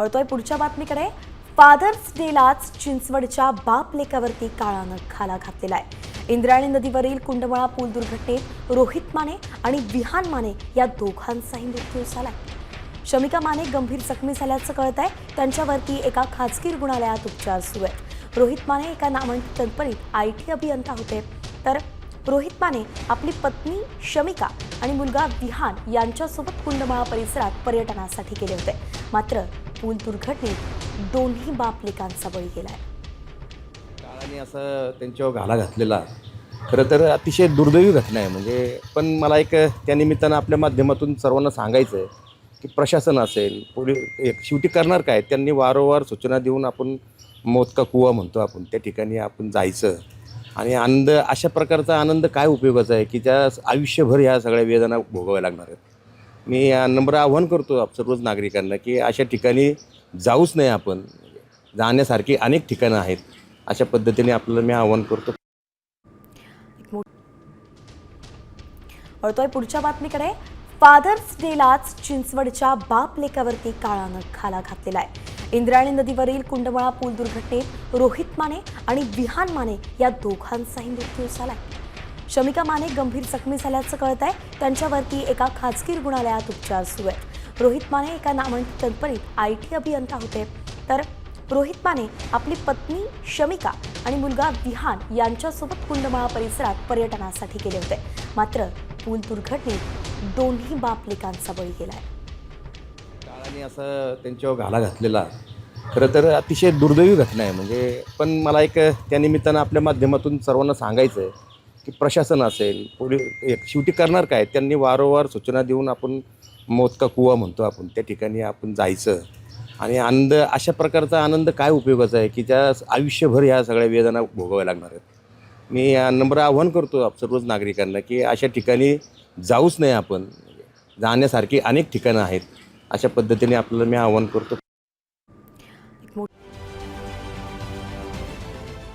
वळतोय पुढच्या बातमीकडे. फादर्स डेलाच चिंचवडच्या बाप लेकावरती काळानं खाला घातलेला आहे इंद्रायणी नदीवरील कुंडमळा पूल दुर्घटनेत रोहित माने आणि विहान माने या दोघांचाही मृत्यू झालाय. शमिका माने गंभीर जखमी झाल्याचं कळत आहे त्यांच्यावरती एका खाजगी रुग्णालयात उपचार सुरू आहेत. रोहित माने एका नामांकित कंपनीत आय टी अभियंता होते. तर रोहित माने आपली पत्नी शमिका आणि मुलगा विहान यांच्यासोबत कुंडमाळा परिसरात पर्यटनासाठी गेले होते. मात्र पूल दुर्घटनेत दोन्ही बापलेकांचा बळी गेलाय. काळाने असं त्यांच्यावर घाला घातलेला खरं तर अतिशय दुर्दैवी घटना आहे. म्हणजे पण मला एक त्या निमित्तानं आपल्या माध्यमातून सर्वांना सांगायचं आहे की प्रशासन असेल पोलीस एक शेवटी करणार काय? त्यांनी वारंवार सूचना देऊन आपण मोदका कुवा म्हणतो आपण त्या ठिकाणी आपण जायचं. आणि आनंद अशा प्रकारचा आनंद काय उपयोगाचा आहे की त्या आयुष्यभर ह्या सगळ्या वेदना भोगाव्या लागणार आहेत? मी या नंबर आव्हान करतो सर्वच नागरिकांना की अशा ठिकाणी जाऊच नाही आपण. जाण्यासारखी अनेक ठिकाणं आहेत. अशा पद्धतीने आपल्याला मी आव्हान करतो. वळतोय पुढच्या बातमीकडे. फादर्स डेलाच चिंचवडच्या बाप लेकावरती काळानं खाला घातलेला आहे. इंद्रायणी नदीवरील कुंडमळा पूल दुर्घटनेत रोहित माने आणि विहान माने या दोघांचाही मृत्यू झालाय. शमिका माने गंभीर जखमी झाल्याचं कळत आहे त्यांच्यावरती एका खाजगी रुग्णालयात उपचार सुरू आहेत. रोहित माने एका नामांकित कंपनीत आय टी अभियंता होते. तर रोहित माने आपली पत्नी शमिका आणि मुलगा विहान यांच्यासोबत कुंडमाळा परिसरात पर्यटनासाठी गेले होते. मात्र पूल दुर्घटनेत दोन्ही बापलेकांचा बळी गेलाय. काळाने असं त्यांच्यावर घाला घातलेला. खरं तर अतिशय दुर्दैवी घटना आहे. म्हणजे पण मला एक त्या निमित्तानं आपल्या माध्यमातून सर्वांना सांगायचं आहे की प्रशासन असेल पोलीस एक शेवटी करणार काय? त्यांनी वारंवार सूचना देऊन आपण मोजका कुवा म्हणतो आपण त्या ठिकाणी आपण जायचं. आणि आनंद अशा प्रकारचा आनंद काय उपयोगाचा आहे की ज्या आयुष्यभर ह्या सगळ्या वेदना भोगाव्या लागणार आहेत? मी या नंबर आव्हान करतो सर्वच नागरिकांना की अशा ठिकाणी जाऊच नाही आपण. जाण्यासारखी अनेक ठिकाणं आहेत. अशा पद्धतीने आपल्याला मी आव्हान करतो.